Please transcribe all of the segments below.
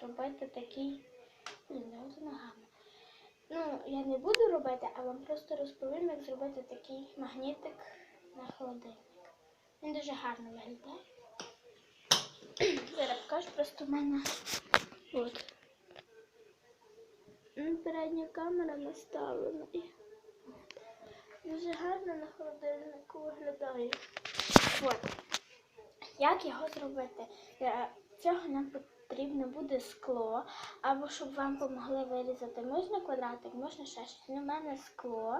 зробити такий. Блін, не за ногами. Ну, я не буду робити, а вам просто розповім, як зробити такий магнітик на холодильник. Він дуже гарно виглядає. Зараз покажу, просто в мене от. Ну, Передня камера наставлена дуже гарно на холодильнику виглядає. От. Як його зробити? Для цього нам потрібно буде скло, або щоб вам допомогли вирізати. Можна квадратик, можна ще щось. Ну, У мене скло.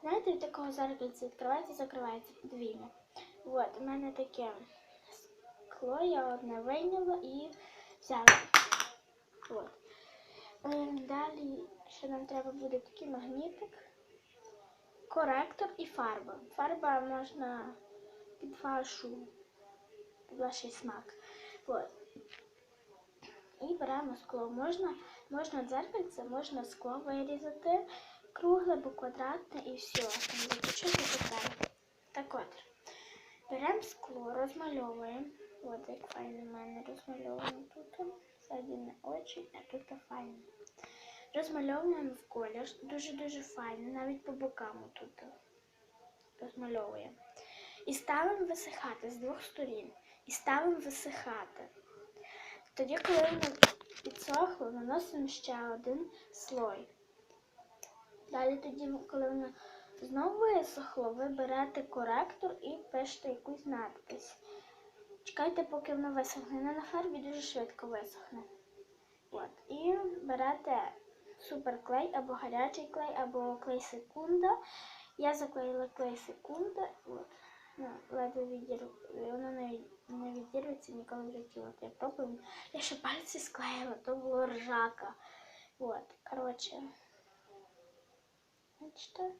Знаєте, від такого зеркальця відкривається, закривається подвійно. От, у мене таке скло, я одне вийняла і взяла. От. Ем, Далі ще нам треба буде такий магнітик, коректор і фарба. Фарба можна під вашу, під ваш смак. От. І беремо скло. Можна, можна дзеркальце, можна скло вирізати, кругле або квадратне і все. Так от. Беремо скло, розмальовуємо. От як файно в мене розмальовано тут. Ззаді не очі, а тут файно. Розмальовуємо в колір. Дуже-дуже файно, навіть по бокам тут розмальовуємо. І ставимо висихати з двох сторін. І ставимо висихати. Тоді, коли воно підсохло, наносимо ще один слой. Далі тоді, коли воно знову висохло, ви берете коректор і пишете якусь надпись. Чекайте, поки воно висохне. Не на фарбі дуже швидко висохне. От. І берете суперклей або гарячий клей, або клей секунда. Я заклеїла клей секунда. От. Ледве відірву. Воно не, не відірветься ніколи в житті. От я пробую. Я ще пальці склеїла, то було ржака. От, коротше. Бачите?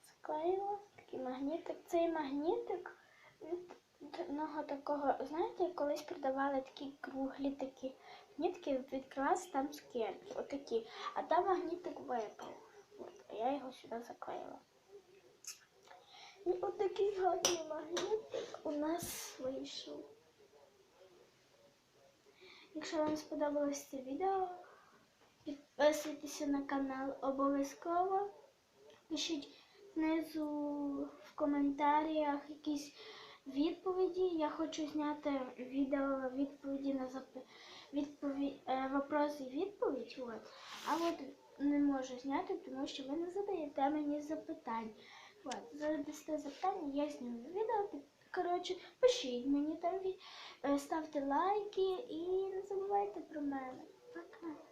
Склеїла такий магнітик. Цей магнітик від одного такого, знаєте, колись продавали такі круглі такі магнітики, відкривався там скельки, отакі. А там магнітик випав. От, а я його сюди заклеїла. І отакий гарний магнітик у нас вийшов. Якщо вам сподобалось це відео, підписуйтеся на канал обов'язково. Пишіть знизу в коментарях якісь відповіді. Я хочу зняти відео відповіді на зап... відповідь, е, і відповідь. А от не можу зняти, тому що ви не задаєте мені запитань. Задасте запитання, я зніму відео. Коротше, пишіть мені там, е, ставте лайки і не забувайте про мене. Пока.